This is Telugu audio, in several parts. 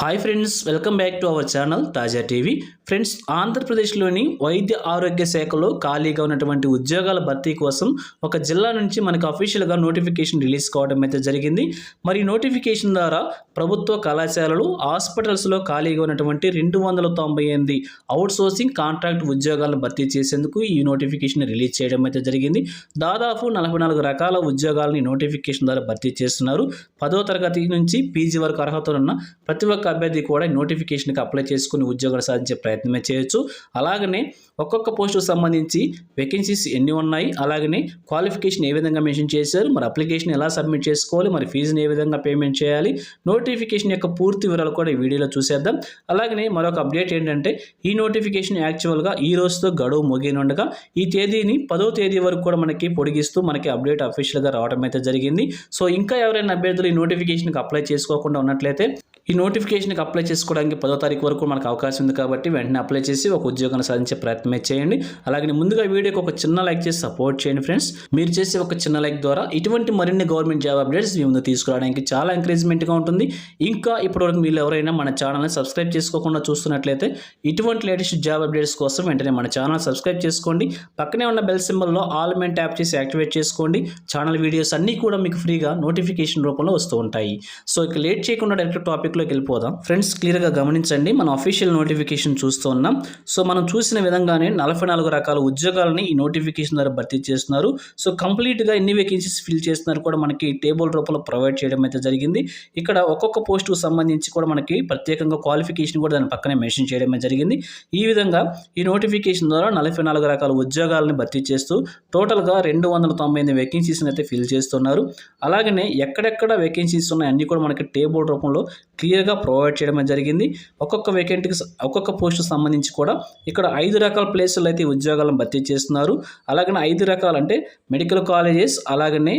Hi friends welcome back to our channel Taaza TV friends ఆంధ్రప్రదేశ్లోని వైద్య ఆరోగ్య శాఖలో ఖాళీగా ఉన్నటువంటి ఉద్యోగాల భర్తీ కోసం ఒక జిల్లా నుంచి మనకు అఫీషియల్గా నోటిఫికేషన్ రిలీజ్ కావడం అయితే జరిగింది. మరి నోటిఫికేషన్ ద్వారా ప్రభుత్వ కళాశాలలు హాస్పిటల్స్లో ఖాళీగా ఉన్నటువంటి రెండు వందల తొంభై ఎనిమిది అవుట్ సోర్సింగ్ కాంట్రాక్ట్ ఉద్యోగాలను భర్తీ చేసేందుకు ఈ నోటిఫికేషన్ రిలీజ్ చేయడం అయితే జరిగింది. దాదాపు నలభై నాలుగు రకాల ఉద్యోగాలని నోటిఫికేషన్ ద్వారా భర్తీ చేస్తున్నారు. పదో తరగతి నుంచి పీజీ వరకు అర్హతలు ఉన్న ప్రతి ఒక్క అభ్యర్థి కూడా నోటిఫికేషన్కి అప్లై చేసుకుని ఉద్యోగాలు సాధించే ప్రయత్నమే చేయొచ్చు. అలాగనే ఒక్కొక్క పోస్టుకు సంబంధించి వేకెన్సీస్ ఎన్ని ఉన్నాయి అలాగనే క్వాలిఫికేషన్ ఏ విధంగా మెన్షన్ చేశారు మరి అప్లికేషన్ ఎలా సబ్మిట్ చేసుకోవాలి మరి ఫీజుని ఏ విధంగా పేమెంట్ చేయాలి నోటిఫికేషన్ యొక్క పూర్తి వివరాలు కూడా ఈ వీడియోలో చూసేద్దాం. అలాగనే మరొక అప్డేట్ ఏంటంటే ఈ నోటిఫికేషన్ యాక్చువల్గా ఈ రోజుతో గడువు ముగినుండగా ఈ తేదీని పదో తేదీ వరకు కూడా మనకి పొడిగిస్తూ మనకి అప్డేట్ అఫీషియల్గా రావడం అయితే జరిగింది. సో ఇంకా ఎవరైనా అభ్యర్థులు ఈ నోటిఫికేషన్కి అప్లై చేసుకోకుండా ఉన్నట్లయితే ఈ నోటిఫికేషన్కి అప్లై చేసుకోవడానికి పదో తారీఖు వరకు మనకు అవకాశం ఉంది కాబట్టి వెంటనే అప్లై చేసి ఒక ఉద్యోగాన్ని సాధించే ప్రయత్నమే చేయండి. అలాగే ముందుగా వీడియోకి ఒక చిన్న లైక్ చేసి సపోర్ట్ చేయండి ఫ్రెండ్స్ మీరు చేసే ఒక చిన్న లైక్ ద్వారా ఇటువంటి మరిన్ని గవర్నమెంట్ జాబ్ అప్డేట్స్ మీ ముందు తీసుకురావడానికి చాలా ఎంకరేజ్మెంట్గా ఉంటుంది. ఇంకా ఇప్పటివరకు మీరు ఎవరైనా మన ఛానల్ని సబ్స్క్రైబ్ చేసుకోకుండా చూస్తున్నట్లయితే ఇటువంటి లేటెస్ట్ జాబ్ అప్డేట్స్ కోసం వెంటనే మన ఛానల్ సబ్స్క్రైబ్ చేసుకోండి. పక్కనే ఉన్న బెల్ సింబల్లో ఆల్ మెన్ ట్యాప్ చేసి యాక్టివేట్ చేసుకోండి. ఛానల్ వీడియోస్ అన్నీ కూడా మీకు ఫ్రీగా నోటిఫికేషన్ రూపంలో వస్తూ ఉంటాయి. సో ఇక లేట్ చేయకుండా డైరెక్ట్ టాపిక్లోకి వెళ్ళిపోదాం. ఫ్రెండ్స్ క్లియర్గా గమనించండి మనం అఫీషియల్ నోటిఫికేషన్ చూస్తూ ఉన్నాం. సో మనం చూసిన విధంగానే నలభై నాలుగు రకాల ఉద్యోగాలని ఈ నోటిఫికేషన్ ద్వారా భర్తీ చేస్తున్నారు. సో కంప్లీట్గా ఎన్ని వేకెన్సీస్ ఫిల్ చేస్తున్నారు కూడా మనకి టేబుల్ రూపంలో ప్రొవైడ్ చేయడం అయితే జరిగింది. ఇక్కడ ఒక్కొక్క పోస్టుకు సంబంధించి కూడా మనకి ప్రత్యేకంగా క్వాలిఫికేషన్ కూడా దాని పక్కనే మెన్షన్ చేయడం జరిగింది. ఈ విధంగా ఈ నోటిఫికేషన్ ద్వారా నలభై నాలుగు రకాల ఉద్యోగాలను భర్తీ చేస్తూ టోటల్గా రెండు వందల తొంభై ఎనిమిది వేకెన్సీస్ని అయితే ఫిల్ చేస్తున్నారు. అలాగనే ఎక్కడెక్కడ వేకెన్సీస్ ఉన్నాయి అన్నీ కూడా మనకి టేబుల్ రూపంలో క్లియర్గా ప్రొవైడ్ చేయడం జరిగింది. ఒక్కొక్క వేకెంట్కి ఒక్కొక్క పోస్టు సంబంధించి కూడా ఇక్కడ ఐదు రకాల ప్లేసుల్లో అయితే ఉద్యోగాలను భర్తీ చేస్తున్నారు. అలాగనే ఐదు రకాలంటే అంటే మెడికల్ కాలేజెస్ అలాగనే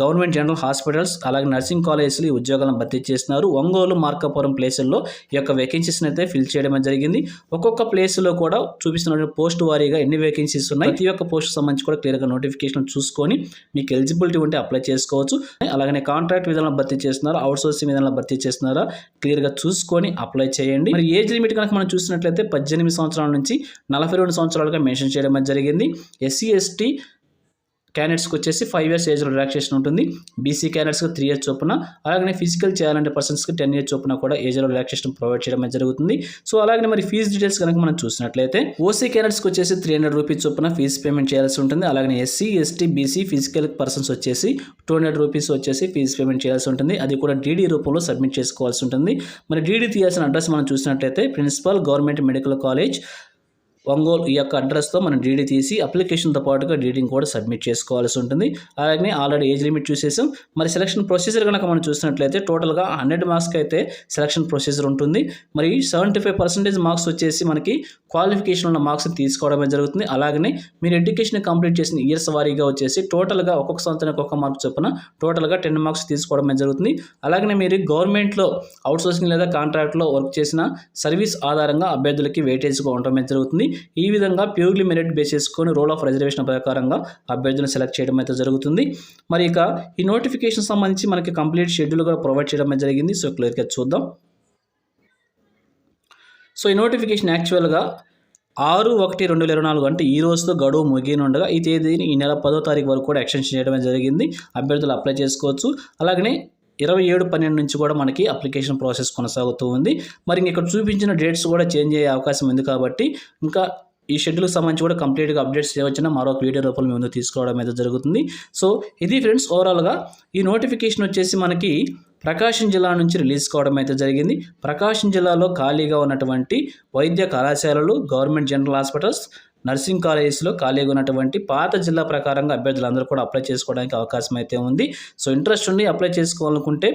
గవర్నమెంట్ జనరల్ హాస్పిటల్స్ అలాగే నర్సింగ్ కాలేజెస్లో ఈ ఉద్యోగాలను భర్తీ చేస్తున్నారు. ఒంగోలు మార్కాపురం ప్లేసుల్లో ఈ యొక్క వేకెన్సీస్ని అయితే ఫిల్ చేయడం జరిగింది. ఒక్కొక్క ప్లేస్లో కూడా చూపిస్తున్న పోస్ట్ వారీగా ఎన్ని వేకెన్సీస్ ఉన్నాయి? ప్రతి ఒక్క పోస్ట్ సంబంధించి కూడా క్లియర్గా నోటిఫికేషన్ చూసుకొని మీకు ఎలిజిబిలిటీ ఉంటే అప్లై చేసుకోవచ్చు. అలాగనే కాంట్రాక్ట్ విధానంలో భర్తీ చేస్తున్నారు? అవుట్ సోర్సింగ్ విధానంలో భర్తీ చేస్తున్నారా? క్లియర్గా చూసుకొని అప్లై చేయండి. మరి ఏజ్ లిమిట్ కనుక మనం చూసినట్లయితే పద్దెనిమిది సంవత్సరాల నుంచి నలభై రెండు సంవత్సరాలుగా మెన్షన్ చేయడం జరిగింది. ఎస్సీ ఎస్టీ క్యాండిడేట్స్కి వచ్చేసి ఫైవ్ ఇయర్స్ ఏజ్ రిలాక్సేషన్ ఉంటుంది. బీసీ క్యాండిడేట్స్కి త్రీ ఇయర్స్ చొప్పున అలాగే ఫిజికల్ చేయాలంటే పర్సన్స్కి టెన్ ఇయర్స్ చొప్పున కూడా ఏజ్ రిలాక్సేషన్ ప్రొవైడ్ చేయడం జరుగుతుంది. సో అలాగే మరి ఫీజు డీటెయిల్స్ కనుక మనం చూసినట్లయితే ఓసీ క్యాండిడేట్స్కి వచ్చేసి త్రీ హండ్రెడ్ రూపీస్ చొప్పున ఫీజు పేమెంట్ చేయాల్సి ఉంటుంది. అలాగే SC ST BC physical persons వచ్చేసి టూ హండ్రెడ్ రూపీస్ వచ్చేసి ఫీజు పేమెంట్ చేయాల్సి ఉంటుంది. అది కూడా డీడీ రూపంలో సబ్మిట్ చేసుకోవాల్సి ఉంటుంది. మరి డీడీ తీయాల్సిన అడ్రస్ మనం చూసినట్లయితే principal government medical college Ongole ఈ యొక్క అడ్రస్తో మనం డీడీ తీసి అప్లికేషన్తో పాటుగా డీడీని కూడా సబ్మిట్ చేసుకోవాల్సి ఉంటుంది. అలాగే ఆల్రెడీ ఏజ్ లిమిట్ చూసేసాం. మరి సెలక్షన్ ప్రొసీజర్ కనుక మనం చూసినట్లయితే టోటల్గా హండ్రెడ్ మార్క్స్కి అయితే సెలక్షన్ ప్రొసీజర్ ఉంటుంది. మరి సెవెంటీ ఫైవ్ పర్సెంటేజ్ మార్క్స్ వచ్చేసి మనకి క్వాలిఫికేషన్ ఉన్న మార్క్స్ తీసుకోవడమే జరుగుతుంది. అలాగనే మీరు ఎడ్యుకేషన్ కంప్లీట్ చేసిన ఇయర్స్ వారీగా వచ్చేసి టోటల్గా ఒక్కొక్క సంవత్సరానికి ఒక్కొక్క మార్క్స్ చొప్పున టోటల్గా టెన్ మార్క్స్ తీసుకోవడమే జరుగుతుంది. అలాగనే మీరు గవర్నమెంట్లో అవుట్సోర్సింగ్ లేదా కాంట్రాక్ట్లో వర్క్ చేసిన సర్వీస్ ఆధారంగా అభ్యర్థులకి వెయిటేజ్గా ఉండడమే జరుగుతుంది. ఈ విధంగా ప్యూర్లీ మెరిట్ బేస్ చేసుకొని రోల్ ఆఫ్ రిజర్వేషన్ ప్రకారంగా అభ్యర్థులను సెలెక్ట్ చేయడం అయితే జరుగుతుంది. మరి ఇక ఈ నోటిఫికేషన్ సంబంధించి మనకి కంప్లీట్ షెడ్యూల్ కూడా ప్రొవైడ్ చేయడం అయితే జరిగింది. సో క్లియర్గా చూద్దాం. సో ఈ నోటిఫికేషన్ యాక్చువల్గా ఆరు ఒకటి రెండు వేల ఇరవై నాలుగు అంటే ఈ రోజుతో గడువు ముగినుండగా ఈ తేదీని ఈ నెల పదో తారీఖు వరకు కూడా ఎక్స్టెన్షన్ చేయడం జరిగింది. అభ్యర్థులు అప్లై చేసుకోవచ్చు. అలాగనే ఇరవై ఏడు పన్నెండు నుంచి కూడా మనకి అప్లికేషన్ ప్రాసెస్ కొనసాగుతూ ఉంది. మరి ఇక్కడ చూపించిన డేట్స్ కూడా చేంజ్ అయ్యే అవకాశం ఉంది కాబట్టి ఇంకా ఈ షెడ్యూల్కి సంబంధించి కూడా కంప్లీట్గా అప్డేట్స్ చేయవచ్చిన మరొక వీడియో రూపంలో మేము ముందు తీసుకోవడం అయితే జరుగుతుంది. సో ఇది ఫ్రెండ్స్ ఓవరాల్గా ఈ నోటిఫికేషన్ వచ్చేసి మనకి ప్రకాశం జిల్లా నుంచి రిలీజ్ కావడం అయితే జరిగింది. ప్రకాశం జిల్లాలో ఖాళీగా ఉన్నటువంటి వైద్య కళాశాలలు గవర్నమెంట్ జనరల్ హాస్పిటల్స్ నర్సింగ్ కాలేజెస్లో ఖాళీగా ఉన్నటువంటి పాత జిల్లా ప్రకారంగా అభ్యర్థులందరూ కూడా అప్లై చేసుకోవడానికి అవకాశం అయితే ఉంది. సో ఇంట్రెస్ట్ ఉండి అప్లై చేసుకోవాలనుకుంటే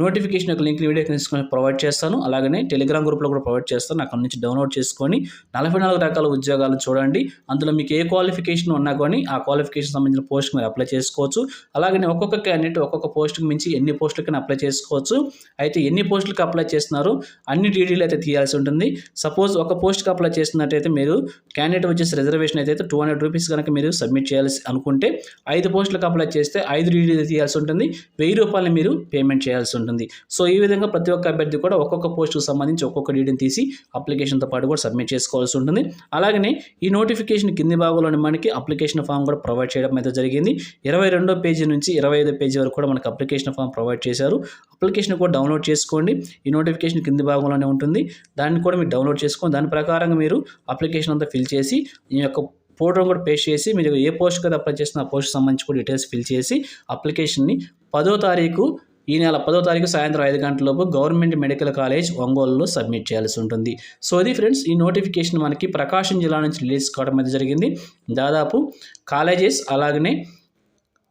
నోటిఫికేషన్ యొక్క లింక్ వీడియో తీసుకొని ప్రొవైడ్ చేస్తాను. అలాగనే టెలిగ్రామ్ గ్రూప్లో కూడా ప్రొవైడ్ చేస్తాను. అక్కడ నుంచి డౌన్లోడ్ చేసుకొని నలభై నాలుగు రకాల ఉద్యోగాలు చూడండి. అందులో మీకు ఏ క్వాలిఫికేషన్ ఉన్నా కానీ ఆ క్వాలిఫికేషన్ సంబంధించిన పోస్ట్ మీరు అప్లై చేసుకోవచ్చు. అలాగనే ఒక్కొక్క క్యాండిడేట్ ఒక్కొక్క పోస్ట్కి మించి ఎన్ని పోస్టులకైనా అప్లై చేసుకోవచ్చు. అయితే ఎన్ని పోస్టులకు అప్లై చేస్తున్నారు? అన్ని డీటెయిల్ అయితే తీయాల్సి ఉంటుంది. సపోజ్ ఒక పోస్ట్కి అప్లై చేస్తున్నట్టయితే మీరు క్యాండిడేట్ వచ్చేసి రిజర్వేషన్ అయితే టూ హండ్రెడ్ రూపీస్ కనుక మీరు సబ్మిట్ చేయాల్సి అనుకుంటే ఐదు పోస్టులకు అప్లై చేస్తే ఐదు డీటెయిల్ తీయాల్సి ఉంటుంది. వెయ్యి రూపాయలు మీరు పేమెంట్ చేయాల్సి ఉంటుంది. ఉంటుంది. సో ఈ విధంగా ప్రతి ఒక్క అభ్యర్థి కూడా ఒక్కొక్క పోస్టుకు సంబంధించి ఒక్కొక్క డీడీని తీసి అప్లికేషన్తో పాటు కూడా సబ్మిట్ చేసుకోవాల్సి ఉంటుంది. అలాగనే ఈ నోటిఫికేషన్ కింది భాగంలోని మనకి అప్లికేషన్ ఫామ్ కూడా ప్రొవైడ్ చేయడం అయితే జరిగింది. ఇరవై రెండో పేజీ నుంచి ఇరవై ఐదో పేజీ వరకు కూడా మనకి అప్లికేషన్ ఫామ్ ప్రొవైడ్ చేశారు. అప్లికేషన్ కూడా డౌన్లోడ్ చేసుకోండి. ఈ నోటిఫికేషన్ కింది భాగంలోనే ఉంటుంది. దాన్ని కూడా మీరు డౌన్లోడ్ చేసుకొని దాని ప్రకారంగా మీరు అప్లికేషన్ అంతా ఫిల్ చేసి ఈ యొక్క ఫోటోను కూడా పేస్ట్ చేసి మీరు ఏ పోస్ట్ కదా అప్లై చేసిన ఆ పోస్ట్ సంబంధించి కూడా డీటెయిల్స్ ఫిల్ చేసి అప్లికేషన్ని పదో తారీఖు ఈ నెల పదో తారీఖు సాయంత్రం ఐదు గంటలలోపు గవర్నమెంట్ మెడికల్ కాలేజ్ ఒంగోలులో సబ్మిట్ చేయాల్సి ఉంటుంది. సో ఇది ఫ్రెండ్స్ ఈ నోటిఫికేషన్ మనకి ప్రకాశం జిల్లా నుంచి రిలీజ్ కావడం అయితే జరిగింది. దాదాపు కాలేజెస్ అలాగనే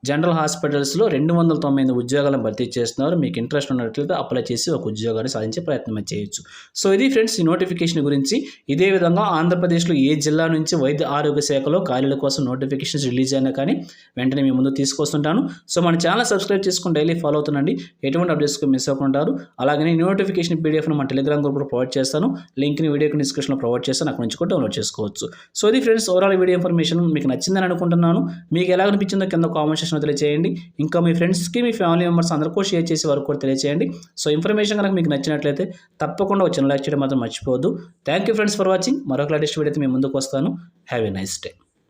జనరల్ హాస్పిటల్స్లో రెండు వందల తొంభై ఎనిమిది ఉద్యోగాలను భర్తీ చేస్తున్నారు. మీకు ఇంట్రెస్ట్ ఉన్నట్లయితే అప్లై చేసి ఒక ఉద్యోగాన్ని సాధించే ప్రయత్నం చేయొచ్చు. సో ఇది ఫ్రెండ్స్ ఈ నోటిఫికేషన్ గురించి. ఇదే విధంగా ఆంధ్రప్రదేశ్లో ఏ జిల్లా నుంచి వైద్య ఆరోగ్య శాఖలో ఖాళీల కోసం నోటిఫికేషన్స్ రిలీజ్ అయినా కానీ వెంటనే మీ ముందు తీసుకొస్తుంటాను. సో మన ఛానల్ సబ్స్క్రైబ్ చేసుకుని డైలీ ఫాలో అవుతుండండి. ఎటువంటి అప్డేట్స్ మిస్ అవ్వకుంటారు అలాగే నోటిఫికేషన్ పీడిఎఫ్ను మన టెలిగ్రామ్ గ్రూప్లో ప్రొవైడ్ చేస్తాను. లింక్ని వీడియోకి డిస్క్రిప్షన్లో ప్రొవైడ్ చేస్తాను అక్కడ నుంచి కూడా డౌన్లోడ్ చేసుకోవచ్చు. సో ఇది ఫ్రెండ్స్ ఓవరాల్ వీడియో ఇన్ఫర్మేషన్ మీకు నచ్చిందని అనుకుంటున్నాను. మీకు ఎలా అనిపించిందో కింద కామెంట్ సెక్షన్లో తెలియజేయండి ఇంకా మీ ఫ్రెండ్స్కి మీ ఫ్యామిలీ మెంబర్స్ అందరికీ షేర్ చేసి వరకు కూడా తెలియజేయండి సో ఇన్ఫర్మేషన్ కనుక మీకు నచ్చినట్లయితే తప్పకుండా వచ్చిన లైక్ చేయడం మాత్రం మర్చిపోవద్దు. Thank you friends for watching మరొక లేటెస్ట్ వీడియో అయితే మీ ముందుకు వస్తాను. Have a nice day